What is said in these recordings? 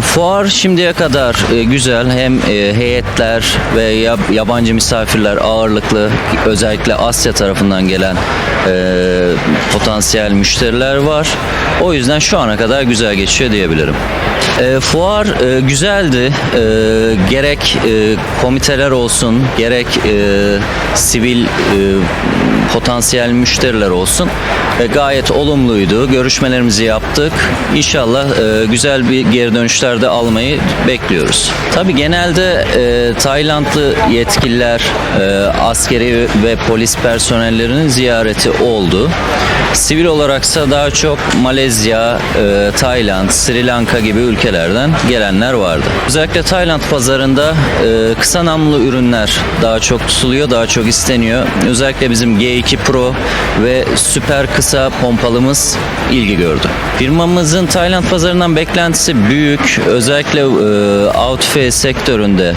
fuar şimdiye kadar e, güzel. Hem e, heyetler ve yab- yabancı misafirler ağırlıklı. Özellikle Asya tarafından gelen e, potansiyel müşteriler var. O yüzden şu ana kadar güzel geçiyor diyebilirim. E, fuar e, güzeldi. E, gerek e, komiteler olsun, gerek e, sivil e, potansiyel müşteriler olsun e, gayet olumluydu. Görüşmelerimizi yaptık. İnşallah e, güzel bir geri dönüşler de almayı bekliyoruz. Tabii genelde e, Taylandlı yetkililer, e, askeri ve polis personellerinin ziyareti oldu. Sivil olaraksa daha çok Malezya, e, Tayland, Sri Lanka gibi ülkelerden gelenler vardı. Özellikle Tayland pazarında e, kısa namlu ürünler daha çok tutuluyor, daha çok isteniyor. Özellikle bizim G2 Pro ve süper kısa pompalımız ilgi gördü. Firmamızın Tayland pazarından beklentisi büyük. Özellikle e, outfit sektöründe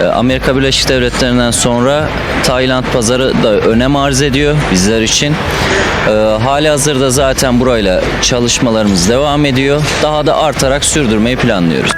e, Amerika Birleşik Devletleri'nden sonra Tayland pazarı da önem arz ediyor bizler için. E, hali hazırda zaten burayla çalışmalarımız devam ediyor. Daha da artarak sürdürmeyi planlıyoruz.